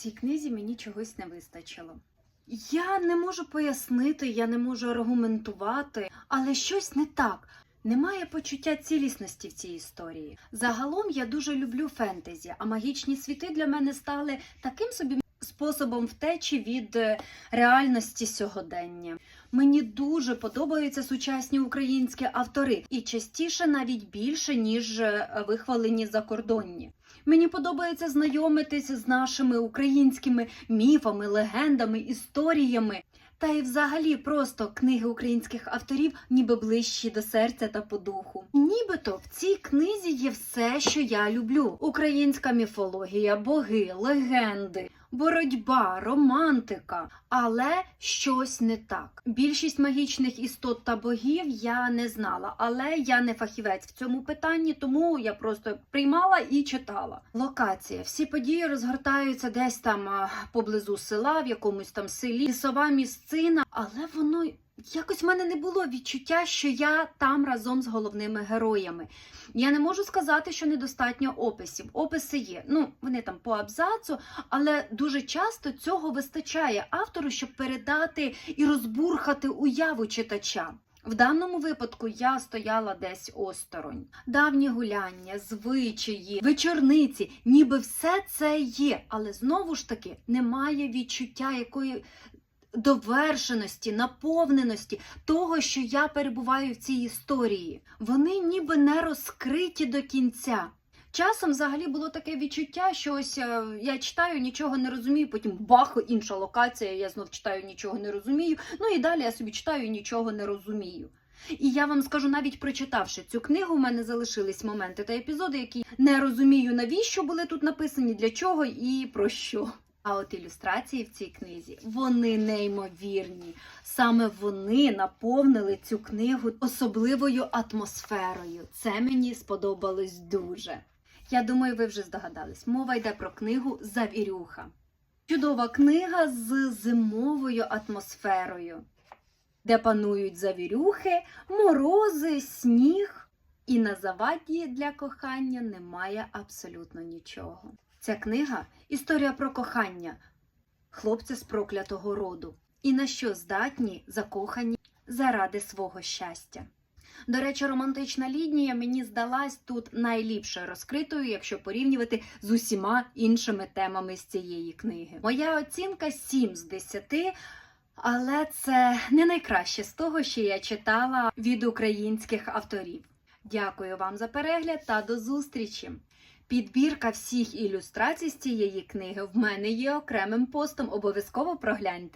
цій книзі мені чогось не вистачило. Я не можу пояснити, я не можу аргументувати, але щось не так. Немає почуття цілісності в цій історії. Загалом я дуже люблю фентезі, а магічні світи для мене стали таким собі способом втечі від е, реальності сьогодення. Мені дуже подобаються сучасні українські автори, і частіше навіть більше, ніж е, вихвалені закордонні. Мені подобається знайомитися з нашими українськими міфами, легендами, історіями. Та й взагалі просто книги українських авторів ніби ближчі до серця та по духу. Нібито в цій книзі є все, що я люблю: українська міфологія, боги, легенди, боротьба, романтика. Але щось не так. Більшість магічних істот та богів я не знала, але я не фахівець в цьому питанні, тому я просто приймала і читала. Локація. Всі події розгортаються десь там поблизу села, в якомусь там селі, лісова місцина, але воно. Якось в мене не було відчуття, що я там разом з головними героями. Я не можу сказати, що недостатньо описів. Описи є. Ну, вони там по абзацу, але дуже часто цього вистачає автору, щоб передати і розбурхати уяву читача. В даному випадку я стояла десь осторонь. Давні гуляння, звичаї, вечорниці, ніби все це є, але знову ж таки немає відчуття якої довершеності, наповненості того, що я перебуваю в цій історії. Вони ніби не розкриті до кінця. Часом взагалі було таке відчуття, що ось е, я читаю, нічого не розумію, потім бах, інша локація, я знов читаю, нічого не розумію. Ну і далі я собі читаю нічого не розумію. І я вам скажу, навіть прочитавши цю книгу, у мене залишились моменти та епізоди, які не розумію, навіщо були тут написані, для чого і про що. А от ілюстрації в цій книзі вони неймовірні. Саме вони наповнили цю книгу особливою атмосферою. Це мені сподобалось дуже. Я думаю, ви вже здогадались. Мова йде про книгу Завірюха. Чудова книга з зимовою атмосферою, де панують завірюхи, морози, сніг. І на заваді для кохання немає абсолютно нічого. Ця книга історія про кохання хлопця з проклятого роду і на що здатні закохані заради свого щастя. До речі, романтична лінія мені здалась тут найліпше розкритою, якщо порівнювати з усіма іншими темами з цієї книги. Моя оцінка 7 з 10, але це не найкраще з того, що я читала від українських авторів. Дякую вам за перегляд та до зустрічі! Підбірка всіх ілюстрацій з цієї книги в мене є окремим постом. Обов'язково прогляньте.